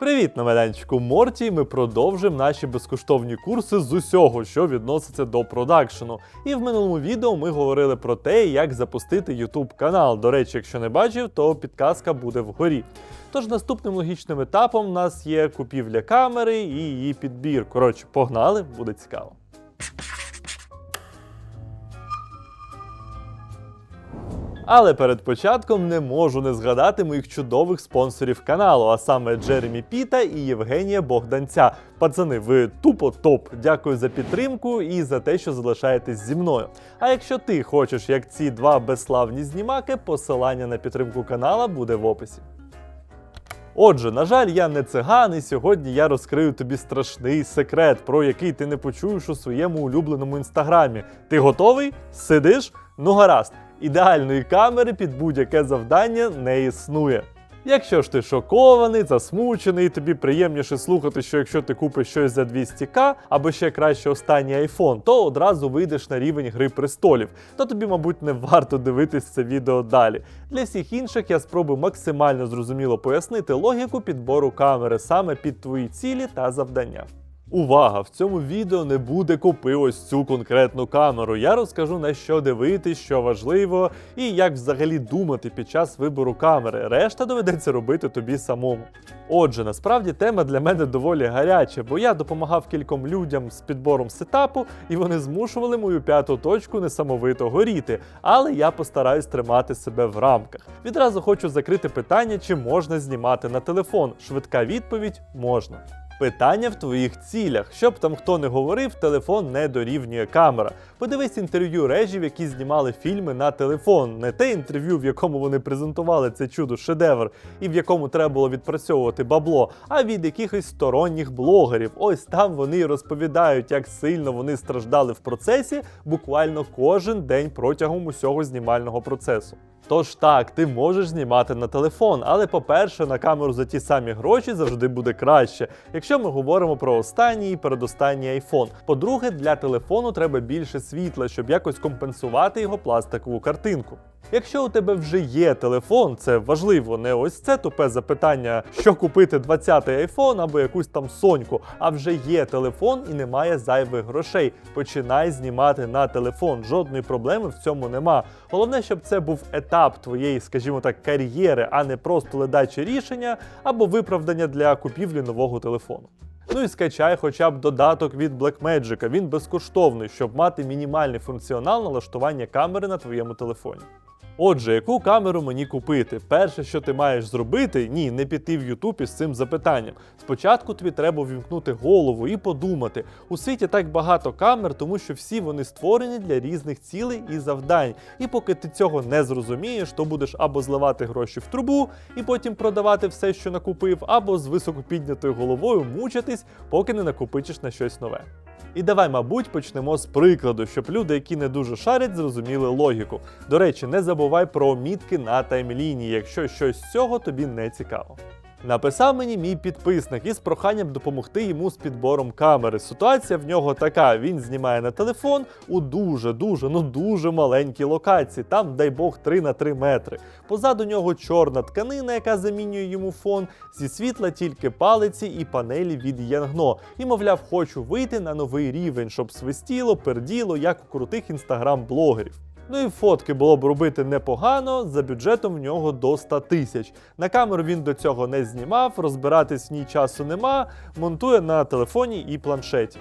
Привіт, на майданчику Морті. Ми продовжимо наші безкоштовні курси з усього, що відноситься до продакшену. І в минулому відео ми говорили про те, як запустити YouTube канал. До речі, якщо не бачив, то підказка буде вгорі. Тож наступним логічним етапом у нас є купівля камери і її підбір. Коротше, погнали, буде цікаво. Але перед початком не можу не згадати моїх чудових спонсорів каналу, а саме Джеремі Піта і Євгенія Богданця. Пацани, ви тупо топ. Дякую за підтримку і за те, що залишаєтесь зі мною. А якщо ти хочеш, як ці два безславні знімаки, посилання на підтримку канала буде в описі. Отже, на жаль, я не циган, і сьогодні я розкрию тобі страшний секрет, про який ти не почуєш у своєму улюбленому інстаграмі. Ти готовий? Сидиш? Ну гаразд, ідеальної камери під будь-яке завдання не існує. Якщо ж ти шокований, засмучений, і тобі приємніше слухати, що якщо ти купиш щось за 200к або ще краще останній iPhone, то одразу вийдеш на рівень гри престолів. То тобі, мабуть, не варто дивитись це відео далі. Для всіх інших я спробую максимально зрозуміло пояснити логіку підбору камери саме під твої цілі та завдання. Увага! В цьому відео не буде купи ось цю конкретну камеру. Я розкажу на що дивитись, що важливо, і як взагалі думати під час вибору камери. Решта доведеться робити тобі самому. Отже, насправді тема для мене доволі гаряча, бо я допомагав кільком людям з підбором сетапу, і вони змушували мою п'яту точку несамовито горіти. Але я постараюсь тримати себе в рамках. Відразу хочу закрити питання, чи можна знімати на телефон. Швидка відповідь можна. Питання в твоїх цілях. Щоб там хто не говорив, телефон не дорівнює камера. Подивись інтерв'ю режів, які знімали фільми на телефон. Не те інтерв'ю, в якому вони презентували це чудо шедевр, і в якому треба було відпрацьовувати бабло, а від якихось сторонніх блогерів. Ось там вони розповідають, як сильно вони страждали в процесі буквально кожен день протягом усього знімального процесу. Тож так, ти можеш знімати на телефон, але по-перше, на камеру за ті самі гроші завжди буде краще, якщо ми говоримо про останній і передостанній iPhone. По-друге, для телефону треба більше світла, щоб якось компенсувати його пластикову картинку. Якщо у тебе вже є телефон, це важливо, не ось це тупе запитання, що купити 20-й iPhone або якусь там соньку, а вже є телефон і немає зайвих грошей. Починай знімати на телефон. Жодної проблеми в цьому нема. Головне, щоб це був етап твоєї, скажімо так, кар'єри, а не просто ледаче рішення або виправдання для купівлі нового телефону. Ну і скачай хоча б додаток від Blackmagic. Він безкоштовний, щоб мати мінімальний функціонал налаштування камери на твоєму телефоні. Отже, яку камеру мені купити? Перше, що ти маєш зробити, ні, не піти в YouTube із цим запитанням. Спочатку тобі треба вімкнути голову і подумати. У світі так багато камер, тому що всі вони створені для різних цілей і завдань. І поки ти цього не зрозумієш, то будеш або зливати гроші в трубу і потім продавати все, що накупив, або з високо піднятою головою мучитись, поки не накопичиш на щось нове. І давай, мабуть, почнемо з прикладу, щоб люди, які не дуже шарять, зрозуміли логіку. До речі, не забувай про мітки на таймліні, якщо щось з цього тобі не цікаво. Написав мені мій підписник із проханням допомогти йому з підбором камери. Ситуація в нього така: він знімає на телефон у дуже, дуже, ну дуже маленькій локації, там, дай Бог, 3 на 3 метри. Позаду нього чорна тканина, яка замінює йому фон, зі світла тільки палиці і панелі від Янгно. І, мовляв, хочу вийти на новий рівень, щоб свистіло, перділо, як у крутих інстаграм-блогерів. Ну і фотки було б робити непогано, за бюджетом в нього до 100 тисяч. На камеру він до цього не знімав, розбиратись в ній часу нема, монтує на телефоні і планшеті.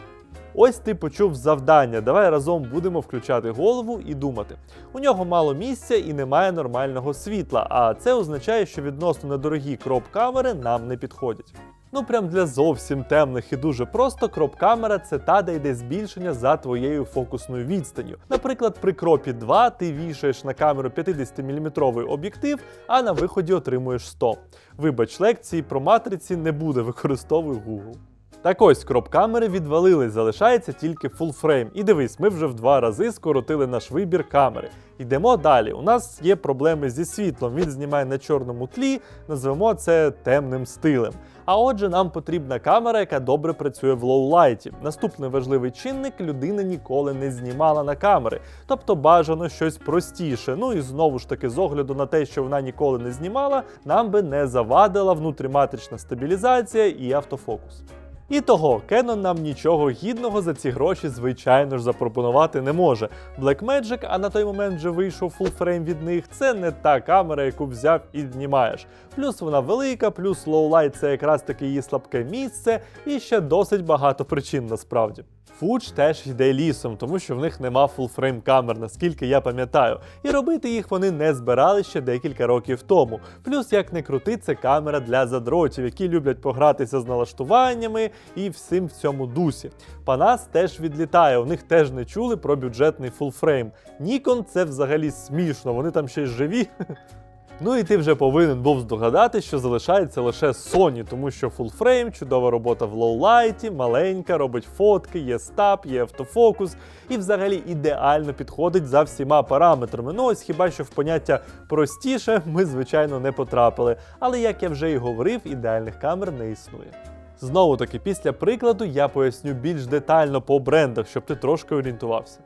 Ось ти почув завдання. Давай разом будемо включати голову і думати. У нього мало місця і немає нормального світла, а це означає, що відносно недорогі кроп-камери нам не підходять. Ну прям для зовсім темних і дуже просто кроп-камера це та, де йде збільшення за твоєю фокусною відстанню. Наприклад, при кропі 2 ти вішаєш на камеру 50-мм об'єктив, а на виході отримуєш 100. Вибач, лекції про матриці не буде, використовуй Google. Так ось кроп-камери відвалились, залишається тільки frame. І дивись, ми вже в два рази скоротили наш вибір камери. Йдемо далі. У нас є проблеми зі світлом. Він знімає на чорному тлі, назвемо це темним стилем. А отже, нам потрібна камера, яка добре працює в лоулайті. Наступний важливий чинник людина ніколи не знімала на камери, тобто бажано щось простіше. Ну і знову ж таки, з огляду на те, що вона ніколи не знімала, нам би не завадила внутріматрична стабілізація і автофокус. І того, Canon нам нічого гідного за ці гроші, звичайно ж, запропонувати не може. Blackmagic, а на той момент вже вийшов фулфрейм від них, це не та камера, яку взяв і знімаєш. Плюс вона велика, плюс лоулайт це якраз таки її слабке місце, і ще досить багато причин насправді. Фудж теж йде лісом, тому що в них нема фулфрейм камер, наскільки я пам'ятаю. І робити їх вони не збирали ще декілька років тому. Плюс, як не крути, це камера для задротів, які люблять погратися з налаштуваннями і всім в цьому дусі. Панас теж відлітає, у них теж не чули про бюджетний фулфрейм. Нікон це взагалі смішно, вони там ще й живі. Ну і ти вже повинен був здогадати, що залишається лише Sony, тому що Frame, чудова робота в лоулайті, маленька, робить фотки, є стаб, є автофокус і взагалі ідеально підходить за всіма параметрами. Ну ось хіба що в поняття простіше ми, звичайно, не потрапили. Але як я вже і говорив, ідеальних камер не існує. Знову таки, після прикладу я поясню більш детально по брендах, щоб ти трошки орієнтувався.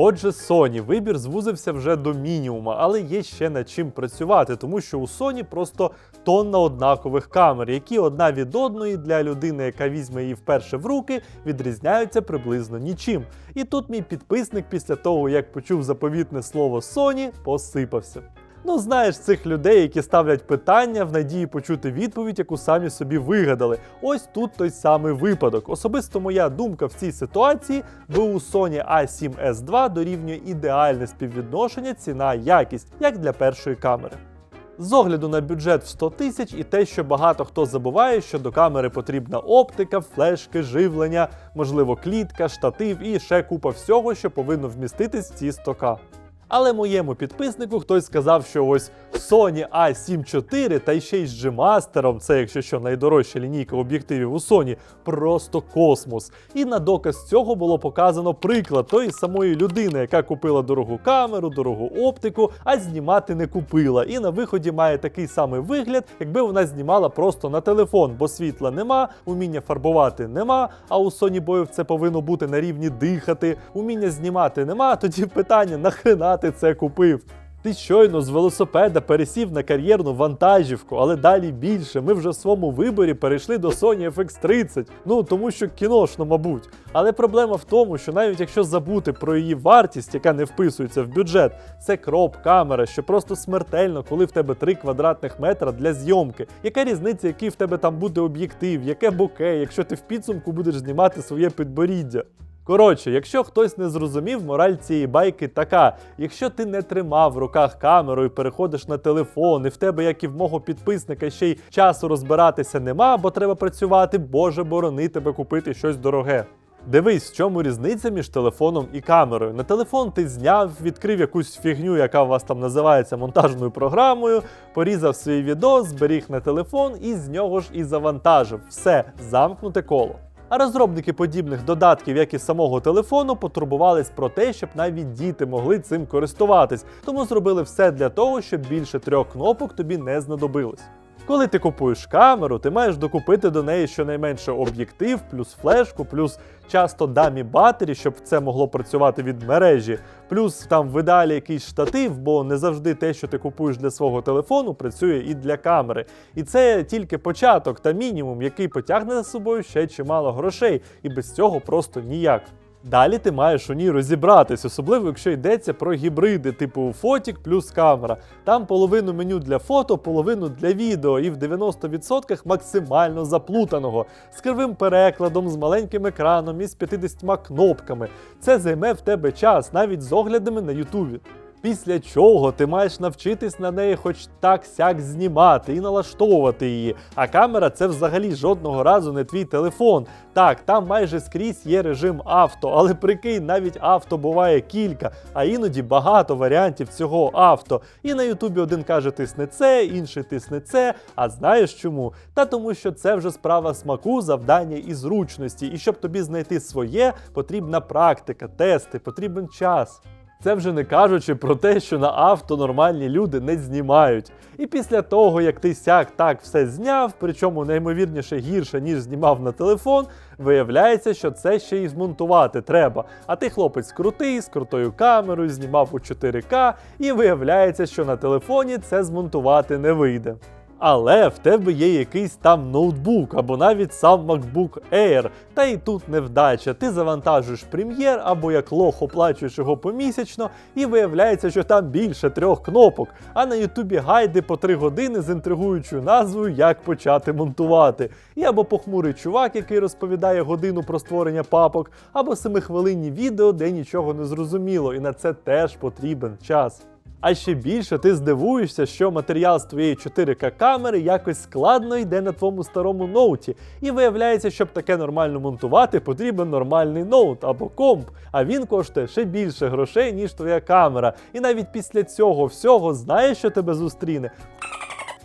Отже, Sony вибір звузився вже до мінімума, але є ще над чим працювати, тому що у Sony просто тонна однакових камер, які одна від одної для людини, яка візьме її вперше в руки, відрізняються приблизно нічим. І тут мій підписник після того, як почув заповітне слово Sony, посипався. Ну, знаєш цих людей, які ставлять питання в надії почути відповідь, яку самі собі вигадали. Ось тут той самий випадок. Особисто моя думка в цій ситуації, бо у Sony A7S2 дорівнює ідеальне співвідношення ціна-якість, як для першої камери. З огляду на бюджет в 100 тисяч і те, що багато хто забуває, що до камери потрібна оптика, флешки, живлення, можливо, клітка, штатив і ще купа всього, що повинно вміститись в ці 100к. Але моєму підписнику хтось сказав, що ось Sony A7 IV та ще й з G-Master, це якщо що найдорожча лінійка об'єктивів у Sony, просто космос. І на доказ цього було показано приклад тої самої людини, яка купила дорогу камеру, дорогу оптику, а знімати не купила. І на виході має такий самий вигляд, якби вона знімала просто на телефон, бо світла нема, уміння фарбувати нема. А у Sony боїв це повинно бути на рівні дихати, уміння знімати нема. Тоді питання нахрена ти це купив? Ти щойно з велосипеда пересів на кар'єрну вантажівку, але далі більше. Ми вже в своєму виборі перейшли до Sony FX30. Ну тому що кіношно, мабуть. Але проблема в тому, що навіть якщо забути про її вартість, яка не вписується в бюджет, це кроп камера, що просто смертельно, коли в тебе 3 квадратних метра для зйомки. Яка різниця, який в тебе там буде об'єктив, яке боке, якщо ти в підсумку будеш знімати своє підборіддя? Коротше, якщо хтось не зрозумів, мораль цієї байки така: якщо ти не тримав в руках камеру і переходиш на телефон, і в тебе, як і в мого підписника, ще й часу розбиратися нема, бо треба працювати, Боже борони тебе купити щось дороге. Дивись, в чому різниця між телефоном і камерою. На телефон ти зняв, відкрив якусь фігню, яка у вас там називається монтажною програмою, порізав свій відео, зберіг на телефон і з нього ж і завантажив. Все, замкнуте коло. А розробники подібних додатків, як і самого телефону, потурбувались про те, щоб навіть діти могли цим користуватись, тому зробили все для того, щоб більше трьох кнопок тобі не знадобилось. Коли ти купуєш камеру, ти маєш докупити до неї щонайменше об'єктив, плюс флешку, плюс часто дамі батері, щоб це могло працювати від мережі, плюс там в ідеалі якийсь штатив, бо не завжди те, що ти купуєш для свого телефону, працює і для камери. І це тільки початок та мінімум, який потягне за собою ще чимало грошей, і без цього просто ніяк. Далі ти маєш у ній розібратись, особливо якщо йдеться про гібриди, типу фотік плюс камера. Там половину меню для фото, половину для відео, і в 90% максимально заплутаного, з кривим перекладом, з маленьким екраном і з 50 кнопками. Це займе в тебе час, навіть з оглядами на Ютубі. Після чого ти маєш навчитись на неї хоч так сяк знімати і налаштовувати її. А камера це взагалі жодного разу не твій телефон. Так, там майже скрізь є режим авто, але прикинь, навіть авто буває кілька, а іноді багато варіантів цього авто. І на Ютубі один каже тисни це, інший тисни це. А знаєш чому? Та тому, що це вже справа смаку, завдання і зручності. І щоб тобі знайти своє, потрібна практика, тести, потрібен час. Це вже не кажучи про те, що на авто нормальні люди не знімають. І після того, як ти сяк так все зняв, причому неймовірніше гірше, ніж знімав на телефон, виявляється, що це ще й змонтувати треба. А ти хлопець крутий, з крутою камерою, знімав у 4К, і виявляється, що на телефоні це змонтувати не вийде. Але в тебе є якийсь там ноутбук або навіть сам MacBook Air, та і тут невдача. Ти завантажуєш прем'єр або як лох оплачуєш його помісячно, і виявляється, що там більше трьох кнопок. А на Ютубі гайди по 3 години з інтригуючою назвою Як почати монтувати. І або похмурий чувак, який розповідає годину про створення папок, або семихвилинні відео, де нічого не зрозуміло, і на це теж потрібен час. А ще більше ти здивуєшся, що матеріал з твоєї 4К камери якось складно йде на твоєму старому ноуті. І виявляється, щоб таке нормально монтувати, потрібен нормальний ноут або комп. А він коштує ще більше грошей, ніж твоя камера. І навіть після цього всього знаєш, що тебе зустріне.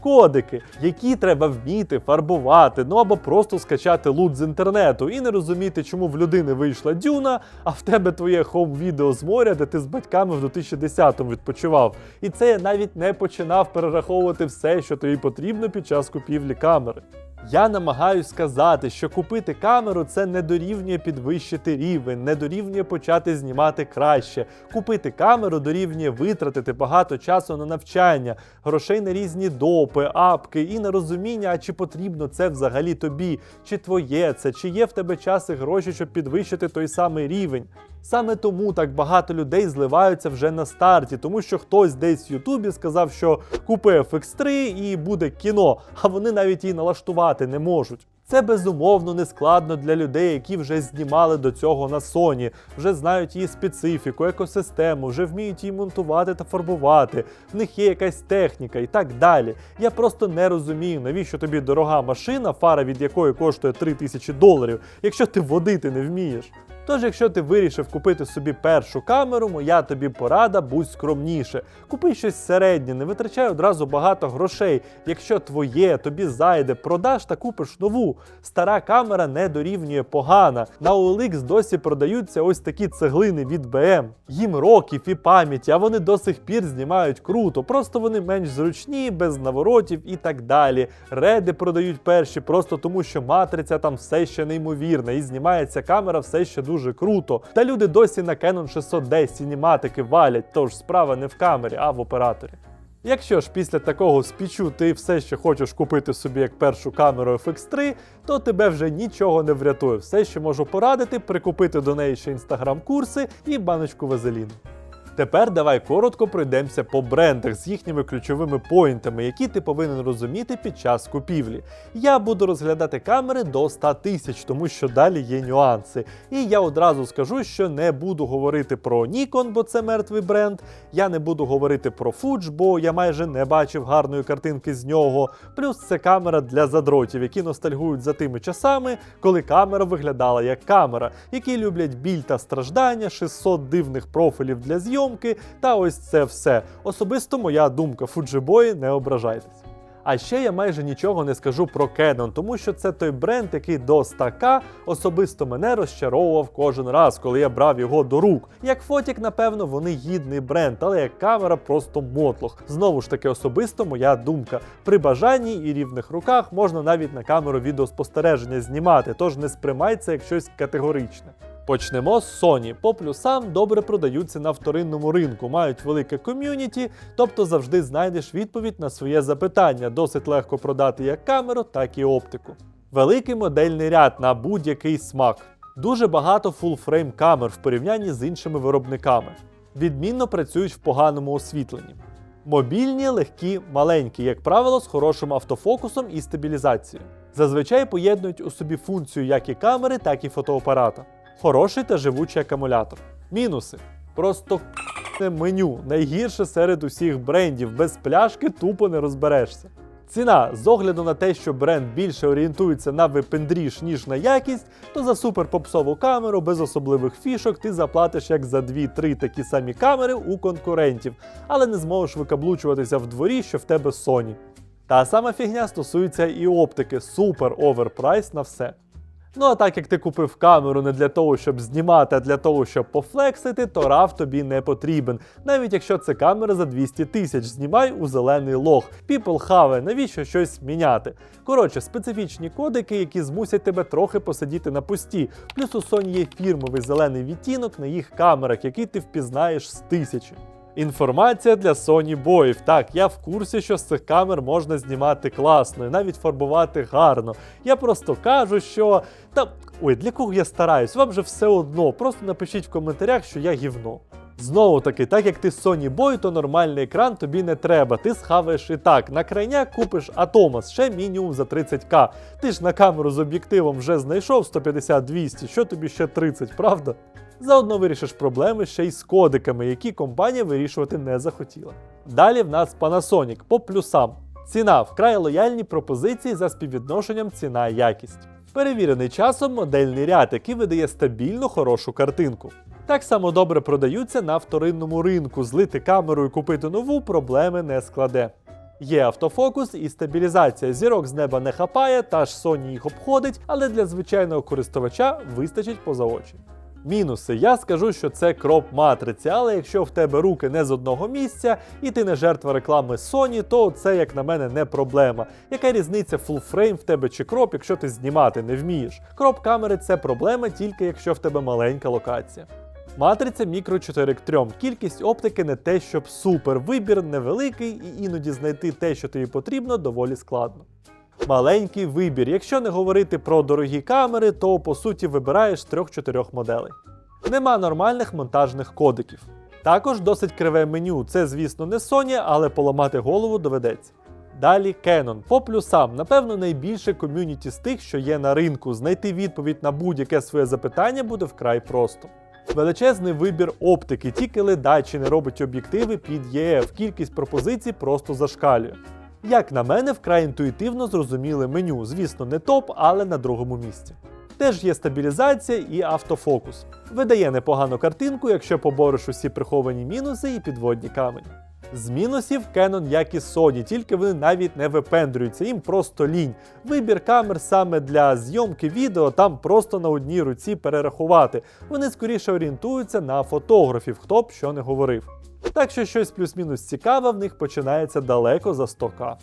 Кодики, які треба вміти фарбувати, ну або просто скачати лут з інтернету і не розуміти, чому в людини вийшла дюна, а в тебе твоє хоум-відео з моря, де ти з батьками в 2010-му відпочивав. І це я навіть не починав перераховувати все, що тобі потрібно під час купівлі камери. Я намагаюсь сказати, що купити камеру це не дорівнює підвищити рівень, не дорівнює почати знімати краще. Купити камеру дорівнює витратити багато часу на навчання, грошей на різні допи, апки і на розуміння, а чи потрібно це взагалі тобі, чи твоє це, чи є в тебе час і гроші, щоб підвищити той самий рівень. Саме тому так багато людей зливаються вже на старті, тому що хтось десь в Ютубі сказав, що купи FX3 і буде кіно, а вони навіть її налаштувати не можуть. Це безумовно не складно для людей, які вже знімали до цього на Sony, вже знають її специфіку, екосистему, вже вміють її монтувати та фарбувати. В них є якась техніка і так далі. Я просто не розумію, навіщо тобі дорога машина, фара від якої коштує 3000 доларів, якщо ти водити не вмієш. Тож, якщо ти вирішив купити собі першу камеру, моя тобі порада, будь скромніше. Купи щось середнє, не витрачай одразу багато грошей. Якщо твоє тобі зайде, продаш та купиш нову. Стара камера не дорівнює погана. На OLX досі продаються ось такі цеглини від BM. Їм років і пам'яті, а вони до сих пір знімають круто. Просто вони менш зручні, без наворотів і так далі. Реди продають перші, просто тому що матриця там все ще неймовірна, і знімається камера все ще дуже круто. Та люди досі на Canon 600D сініматики валять, тож справа не в камері, а в операторі. Якщо ж після такого спічу ти все ще хочеш купити собі як першу камеру FX3, то тебе вже нічого не врятує. Все, що можу порадити, прикупити до неї ще інстаграм-курси і баночку вазеліну. Тепер давай коротко пройдемося по брендах з їхніми ключовими поінтами, які ти повинен розуміти під час купівлі. Я буду розглядати камери до 100 тисяч, тому що далі є нюанси. І я одразу скажу, що не буду говорити про Nikon, бо це мертвий бренд. Я не буду говорити про Fuji, бо я майже не бачив гарної картинки з нього. Плюс це камера для задротів, які ностальгують за тими часами, коли камера виглядала як камера, які люблять біль та страждання, 600 дивних профілів для зйомки, та ось це все. Особисто моя думка, Фуджибої, не ображайтесь. А ще я майже нічого не скажу про Canon, тому що це той бренд, який до 100к особисто мене розчаровував кожен раз, коли я брав його до рук. Як фотік, напевно, вони гідний бренд, але як камера просто мотлох. Знову ж таки, особисто моя думка. При бажанні і рівних руках можна навіть на камеру відеоспостереження знімати, тож не сприймай це як щось категоричне. Почнемо з Sony. По плюсам добре продаються на вторинному ринку, мають велике ком'юніті, тобто завжди знайдеш відповідь на своє запитання. Досить легко продати як камеру, так і оптику. Великий модельний ряд на будь-який смак. Дуже багато фулфрейм камер в порівнянні з іншими виробниками. Відмінно працюють в поганому освітленні. Мобільні, легкі, маленькі, як правило, з хорошим автофокусом і стабілізацією. Зазвичай поєднують у собі функцію як і камери, так і фотоапарата. Хороший та живучий акумулятор. Мінуси. Просто меню найгірше серед усіх брендів. Без пляшки тупо не розберешся. Ціна з огляду на те, що бренд більше орієнтується на випендріж, ніж на якість, то за супер попсову камеру без особливих фішок ти заплатиш як за 2-3 такі самі камери у конкурентів, але не зможеш викаблучуватися в дворі, що в тебе Sony. Та сама фігня стосується і оптики, супер оверпрайс на все. Ну а так як ти купив камеру не для того, щоб знімати, а для того, щоб пофлексити, то RAW тобі не потрібен. Навіть якщо це камера за 200 тисяч, знімай у зелений лог. People have, навіщо щось міняти? Коротше, специфічні кодики, які змусять тебе трохи посидіти на пусті. Плюс у Sony є фірмовий зелений відтінок на їх камерах, який ти впізнаєш з тисячі. Інформація для Sony боїв. Так, я в курсі, що з цих камер можна знімати класно і навіть фарбувати гарно. Я просто кажу, що. Та ой, для кого я стараюсь? Вам же все одно. Просто напишіть в коментарях, що я гівно. Знову таки, так як ти Sony Boy, то нормальний екран тобі не треба. Ти схаваєш і так. На крайняк купиш Atomos, ще мінімум за 30к. Ти ж на камеру з об'єктивом вже знайшов 150-200, що тобі ще 30, правда? Заодно вирішиш проблеми ще й з кодиками, які компанія вирішувати не захотіла. Далі в нас Panasonic по плюсам. Ціна вкрай лояльні пропозиції за співвідношенням ціна-якість. Перевірений часом модельний ряд, який видає стабільно хорошу картинку. Так само добре продаються на вторинному ринку. Злити камеру і купити нову проблеми не складе. Є автофокус і стабілізація. Зірок з неба не хапає, та ж Sony їх обходить, але для звичайного користувача вистачить поза очі. Мінуси. Я скажу, що це кроп матриці, але якщо в тебе руки не з одного місця і ти не жертва реклами Sony, то це, як на мене, не проблема. Яка різниця фулфрейм в тебе чи кроп, якщо ти знімати не вмієш? Кроп камери це проблема тільки якщо в тебе маленька локація. Матриця мікро 4 к 3. Кількість оптики не те, щоб супер. Вибір невеликий, і іноді знайти те, що тобі потрібно, доволі складно. Маленький вибір. Якщо не говорити про дорогі камери, то по суті вибираєш з 3-4 моделей. Нема нормальних монтажних кодиків. Також досить криве меню. Це, звісно, не Sony, але поламати голову доведеться. Далі Canon. По плюсам, напевно, найбільше ком'юніті з тих, що є на ринку. Знайти відповідь на будь-яке своє запитання буде вкрай просто. Величезний вибір оптики, тільки ледачі не робить об'єктиви під ЄФ. Кількість пропозицій просто зашкалює. Як на мене, вкрай інтуїтивно зрозуміле меню. Звісно, не топ, але на другому місці. Теж є стабілізація і автофокус. Видає непогану картинку, якщо побориш усі приховані мінуси і підводні камені. З мінусів Canon, як і Sony, тільки вони навіть не випендрюються, їм просто лінь. Вибір камер саме для зйомки відео там просто на одній руці перерахувати. Вони скоріше орієнтуються на фотографів, хто б що не говорив. Так що щось плюс-мінус цікаве в них починається далеко за 100к.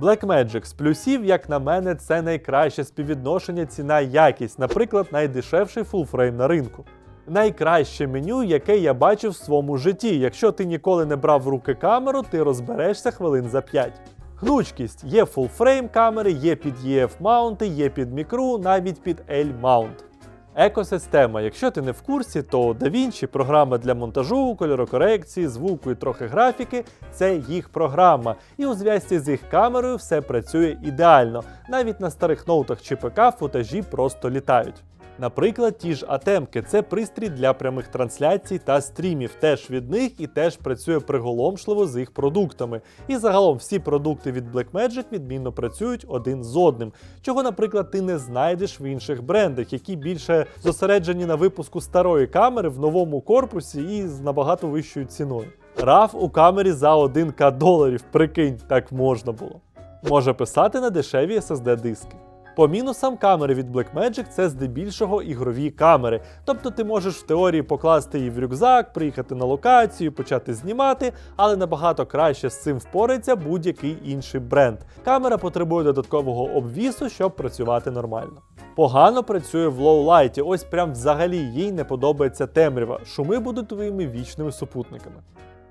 Blackmagic з плюсів, як на мене, це найкраще співвідношення ціна-якість, наприклад, найдешевший фулфрейм на ринку. Найкраще меню, яке я бачив в своєму житті. Якщо ти ніколи не брав в руки камеру, ти розберешся хвилин за 5. Гнучкість є фулфрейм камери, є під EF маунти, є під мікру, навіть під L маунт. Екосистема. Якщо ти не в курсі, то DaVinci – програма для монтажу, кольорокорекції, звуку і трохи графіки це їх програма. І у зв'язці з їх камерою все працює ідеально. Навіть на старих ноутах чи ПК футажі просто літають. Наприклад, ті ж атемки це пристрій для прямих трансляцій та стрімів. Теж від них і теж працює приголомшливо з їх продуктами. І загалом всі продукти від Blackmagic відмінно працюють один з одним, чого, наприклад, ти не знайдеш в інших брендах, які більше зосереджені на випуску старої камери в новому корпусі і з набагато вищою ціною. RAW у камері за 1к доларів, прикинь, так можна було. Може писати на дешеві SSD диски. По мінусам камери від Blackmagic це здебільшого ігрові камери. Тобто ти можеш в теорії покласти її в рюкзак, приїхати на локацію, почати знімати, але набагато краще з цим впорається будь-який інший бренд. Камера потребує додаткового обвісу, щоб працювати нормально. Погано працює в лоу-лайті, ось прям взагалі їй не подобається темрява. Шуми будуть твоїми вічними супутниками.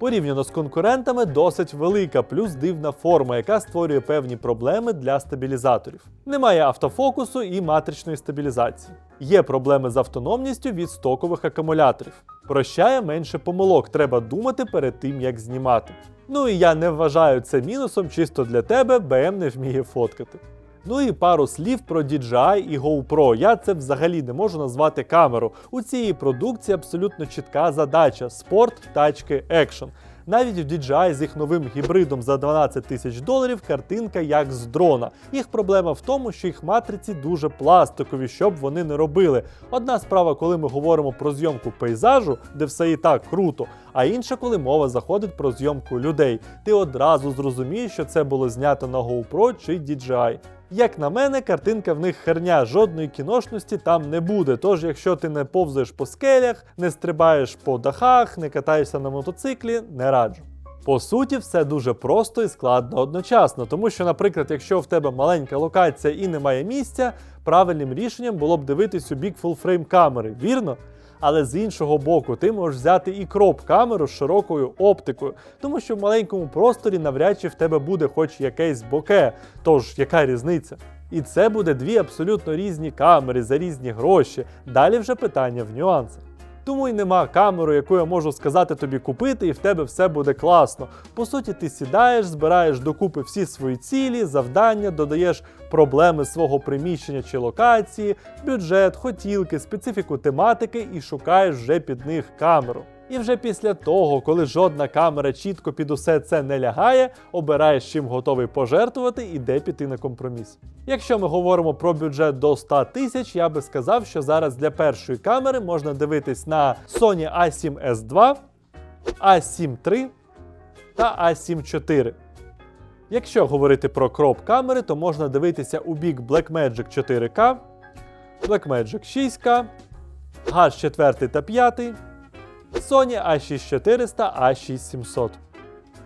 Порівняно з конкурентами досить велика, плюс дивна форма, яка створює певні проблеми для стабілізаторів. Немає автофокусу і матричної стабілізації. Є проблеми з автономністю від стокових акумуляторів. Прощає менше помилок, треба думати перед тим, як знімати. Ну і я не вважаю це мінусом чисто для тебе, БМ не вміє фоткати. Ну і пару слів про DJI і GoPro. Я це взагалі не можу назвати камеру. У цієї продукції абсолютно чітка задача: спорт, тачки, екшн. Навіть в DJI з їх новим гібридом за 12 тисяч доларів картинка як з дрона. Їх проблема в тому, що їх матриці дуже пластикові, щоб вони не робили. Одна справа, коли ми говоримо про зйомку пейзажу, де все і так круто, а інша, коли мова заходить про зйомку людей. Ти одразу зрозумієш, що це було знято на GoPro чи DJI. Як на мене, картинка в них херня, жодної кіношності там не буде. Тож, якщо ти не повзаєш по скелях, не стрибаєш по дахах, не катаєшся на мотоциклі, не раджу. По суті, все дуже просто і складно одночасно, тому що, наприклад, якщо в тебе маленька локація і немає місця, правильним рішенням було б дивитись у бік фулфрейм камери, вірно? Але з іншого боку, ти можеш взяти і кроп камеру з широкою оптикою, тому що в маленькому просторі навряд чи в тебе буде хоч якесь боке. Тож, яка різниця? І це буде дві абсолютно різні камери за різні гроші. Далі вже питання в нюансах. Тому й нема камеру, яку я можу сказати тобі купити, і в тебе все буде класно. По суті, ти сідаєш, збираєш докупи всі свої цілі, завдання, додаєш проблеми свого приміщення чи локації, бюджет, хотілки, специфіку тематики і шукаєш вже під них камеру. І вже після того, коли жодна камера чітко під усе це не лягає, обираєш чим готовий пожертвувати і де піти на компроміс. Якщо ми говоримо про бюджет до 100 тисяч, я би сказав, що зараз для першої камери можна дивитись на Sony A7S2, A7 III та A7 IV. Якщо говорити про кроп камери, то можна дивитися у бік Blackmagic 4K, Blackmagic 6K, H4 та 5, Sony A6400, A6700.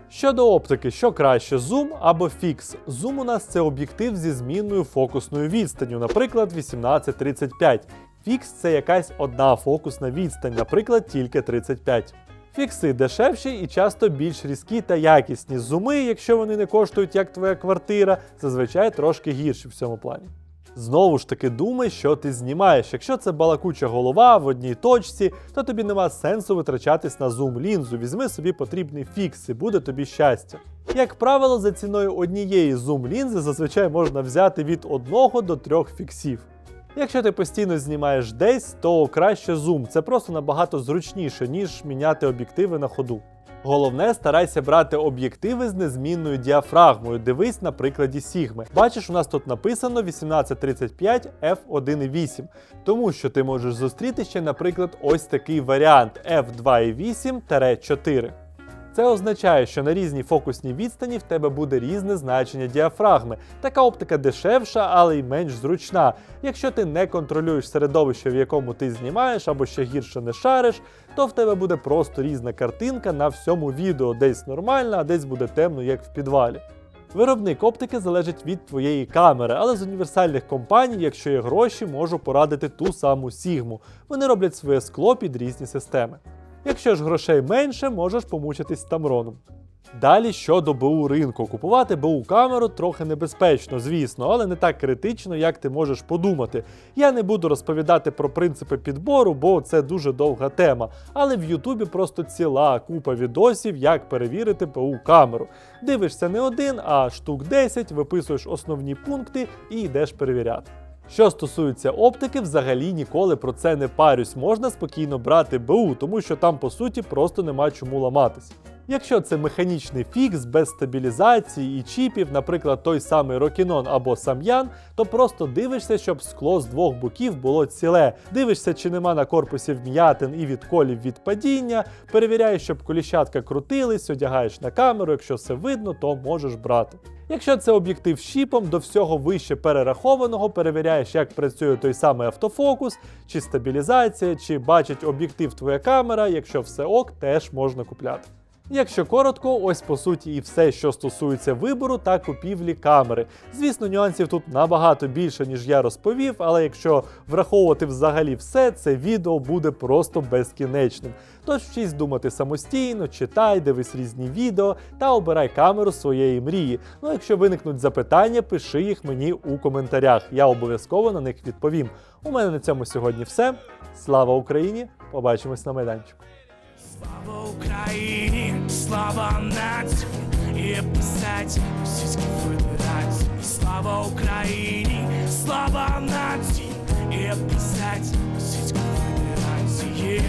Щодо оптики, що краще, зум або фікс. Зум у нас це об'єктив зі змінною фокусною відстанню, наприклад, 18-35. Фікс це якась одна фокусна відстань, наприклад, тільки 35. Фікси дешевші і часто більш різкі та якісні. Зуми, якщо вони не коштують як твоя квартира, зазвичай трошки гірші в цьому плані. Знову ж таки думай, що ти знімаєш. Якщо це балакуча голова в одній точці, то тобі нема сенсу витрачатись на зум лінзу. Візьми собі потрібний фікс і буде тобі щастя. Як правило, за ціною однієї зум лінзи зазвичай можна взяти від одного до трьох фіксів. Якщо ти постійно знімаєш десь, то краще зум. Це просто набагато зручніше, ніж міняти об'єктиви на ходу. Головне, старайся брати об'єктиви з незмінною діафрагмою. Дивись на прикладі Сігми. Бачиш, у нас тут написано 1835 f1.8, тому що ти можеш зустріти ще, наприклад, ось такий варіант f2.8-4. Це означає, що на різній фокусній відстані в тебе буде різне значення діафрагми. Така оптика дешевша, але й менш зручна. Якщо ти не контролюєш середовище, в якому ти знімаєш, або ще гірше не шариш, то в тебе буде просто різна картинка на всьому відео, десь нормальна, а десь буде темно, як в підвалі. Виробник оптики залежить від твоєї камери, але з універсальних компаній, якщо є гроші, можу порадити ту саму Sigma. Вони роблять своє скло під різні системи. Якщо ж грошей менше, можеш помучитись з Тамроном. Далі щодо БУ ринку. Купувати БУ камеру трохи небезпечно, звісно, але не так критично, як ти можеш подумати. Я не буду розповідати про принципи підбору, бо це дуже довга тема. Але в Ютубі просто ціла купа відосів, як перевірити БУ камеру. Дивишся не один, а штук 10, виписуєш основні пункти і йдеш перевіряти. Що стосується оптики, взагалі ніколи про це не парюсь. Можна спокійно брати БУ, тому що там по суті просто нема чому ламатись. Якщо це механічний фікс без стабілізації і чіпів, наприклад, той самий Рокінон або Сам'ян, то просто дивишся, щоб скло з двох боків було ціле. Дивишся, чи нема на корпусі вм'ятин і відколів від падіння, перевіряєш, щоб коліщатка крутились, одягаєш на камеру, якщо все видно, то можеш брати. Якщо це об'єктив з чіпом, до всього вище перерахованого перевіряєш, як працює той самий автофокус, чи стабілізація, чи бачить об'єктив твоя камера. Якщо все ок, теж можна купляти. Якщо коротко, ось по суті і все, що стосується вибору та купівлі камери. Звісно, нюансів тут набагато більше, ніж я розповів, але якщо враховувати взагалі все, це відео буде просто безкінечним. Тож вчись думати самостійно, читай, дивись різні відео та обирай камеру своєї мрії. Ну, якщо виникнуть запитання, пиши їх мені у коментарях. Я обов'язково на них відповім. У мене на цьому сьогодні все. Слава Україні! Побачимось на майданчику. Слава Україні, слава нації, є писать Російській Федерації. Слава Україні, слава нації, і писать Російській Федерації.